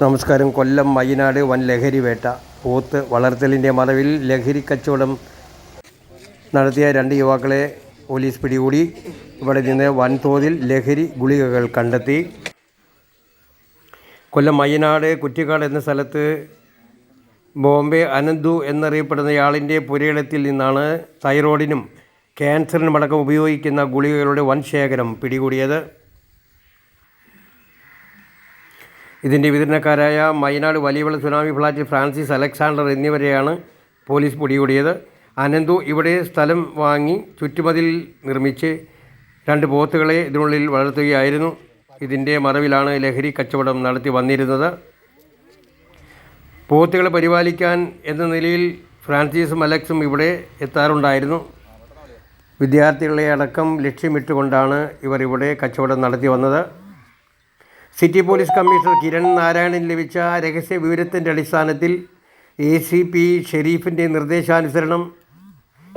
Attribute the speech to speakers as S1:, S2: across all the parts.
S1: നമസ്കാരം. കൊല്ലം വയനാട് വൻ ലഹരി വേട്ട. പോത്ത് വളർത്തലിന്റെ മറവിൽ ലഹരി കച്ചവടം നടത്തിയ രണ്ട് യുവാക്കളെ പോലീസ് പിടികൂടി. ഇവിടെ നിന്ന് വൻതോതിൽ ലഹരി ഗുളികകൾ കണ്ടെത്തി. കൊല്ലം വയനാട് കുറ്റിക്കാട് എന്ന സ്ഥലത്ത് ബോംബെ അനന്തു എന്നറിയപ്പെടുന്നയാളിന്റെ പുരയിടത്തിൽ നിന്നാണ് തൈറോയിഡിനും ക്യാൻസറിനുമടക്കം ഉപയോഗിക്കുന്ന ഗുളികകളുടെ വൻ ശേഖരം പിടികൂടിയത്. ഇതിന്റെ വിതരണക്കാരായ മൈനാട് വലിയവള സുനാമി ഫ്ലാറ്റ് ഫ്രാൻസിസ് അലക്സാണ്ടർ എന്നിവരെയാണ് പോലീസ് പിടികൂടിയത്. അനന്തു ഇവിടെ സ്ഥലം വാങ്ങി ചുറ്റുമതിൽ നിർമ്മിച്ച് രണ്ട് പോത്തുകളെ ഇതിനുള്ളിൽ വളർത്തുകയായിരുന്നു. ഇതിന്റെ മറവിലാണ് ലഹരി കച്ചവടം നടത്തി വന്നിരുന്നത്. പോത്തുകളെ പരിപാലിക്കാൻ എന്ന നിലയിൽ ഫ്രാൻസിസും അലക്സും ഇവിടെ എത്താറുണ്ടായിരുന്നു. വിദ്യാർത്ഥികളെ അടക്കം ലക്ഷ്യമിട്ടുകൊണ്ടാണ് ഇവർ ഇവിടെ കച്ചവടം നടത്തി വന്നത്. City police commissioner Kiran Narayanan ലഭിച്ച രഹസ്യ വിവരത്തിന്റെ അടിസ്ഥാനത്തിൽ എ സി പി ഷെരീഫിന്റെ നിർദ്ദേശാനുസരണം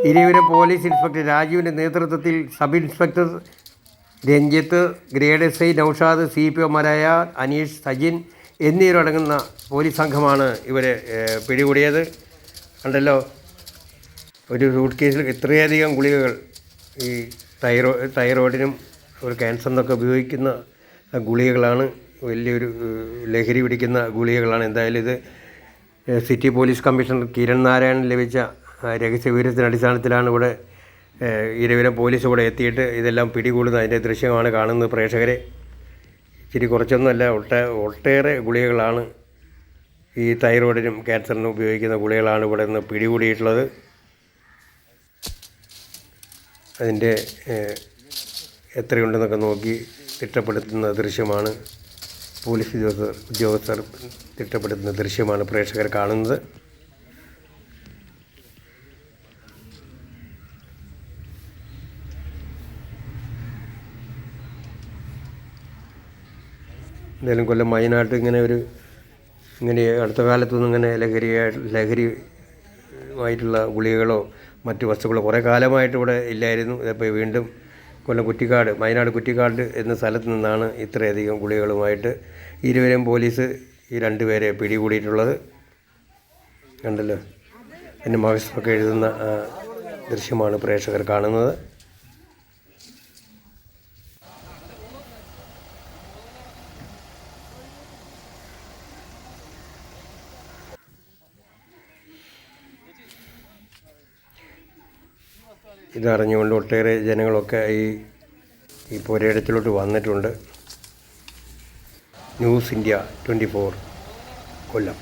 S1: ഇരുവരും പോലീസ് ഇൻസ്പെക്ടർ രാജുവിന്റെ നേതൃത്വത്തിൽ sub inspector Ranjith grade S I Noushad C P ഒമാരായ Aneesh Sajin എന്നിവരടങ്ങുന്ന പോലീസ് സംഘമാണ് ഇവരെ പിടികൂടിയത്. ഉണ്ടല്ലോ ഒരു സൂട്ട് കേസിൽ ഇത്രയധികം ഗുളികകൾ ഈ തൈറോ തൈറോയിഡിനും ഒരു ക്യാൻസറിനൊക്കെ ഉപയോഗിക്കുന്ന ഗുളികകളാണ് വലിയൊരു ലഹരി പിടിക്കുന്ന ഗുളികകളാണ്. എന്തായാലും ഇത് city police commissioner Kiran Narayanan ലഭിച്ച രഹസ്യവിവരത്തിന്റെ രഹസ്യ വിവരത്തിന്റെ അടിസ്ഥാനത്തിലാണ് ഇവിടെ ഏഹ്, പോലീസ് ഇവിടെ എത്തിയിട്ട് ഇതെല്ലാം പിടികൂടുന്ന അതിന്റെ ദൃശ്യമാണ് കാണുന്നത് പ്രേക്ഷകരെ. ഇച്ചിരി കുറച്ചൊന്നുമല്ല ഒട്ട ഒട്ടേറെ ഗുളികകളാണ് ഈ തൈറോയിഡിനും ക്യാൻസറിനും ഉപയോഗിക്കുന്ന ഗുളികളാണ് ഇവിടെ നിന്ന് പിടികൂടിയിട്ടുള്ളത്. അതിന്റെ എത്രയുണ്ടെന്നൊക്കെ നോക്കി തിട്ടപ്പെടുത്തുന്ന ദൃശ്യമാണ് പോലീസ് ഉദ്യോഗസ്ഥർ ഉദ്യോഗസ്ഥർ തിട്ടപ്പെടുത്തുന്ന ദൃശ്യമാണ് പ്രേക്ഷകർ കാണുന്നത്. എന്തായാലും കൊല്ലം വയനാട്ട് ഇങ്ങനെ ഒരു ഇങ്ങനെ അടുത്ത കാലത്തൊന്നും ഇങ്ങനെ ലഹരിയായിട്ട് ലഹരി ആയിട്ടുള്ള ഗുളികകളോ മറ്റു വസ്തുക്കളോ കുറേ കാലമായിട്ട് ഇവിടെ ഇല്ലായിരുന്നു. ഇതിപ്പോൾ വീണ്ടും കൊല്ലം കുറ്റിക്കാട് വയനാട് കുറ്റിക്കാട് എന്ന സ്ഥലത്ത് നിന്നാണ് ഇത്രയധികം ഗുളികകളുമായിട്ട് ഇരുവരെയും പോലീസ് ഈ രണ്ടുപേരെ പിടികൂടിയിട്ടുള്ളത്. കണ്ടല്ലോ? എന്റെ മഹസ്മൊക്കെ എഴുതുന്ന ദൃശ്യമാണ് പ്രേക്ഷകർ കാണുന്നത്. ഇതറിഞ്ഞുകൊണ്ട് ഒട്ടേറെ ജനങ്ങളൊക്കെ ഈ ഈ പുരയിടത്തിലോട്ട് വന്നിട്ടുണ്ട്. News India twenty four Kollam.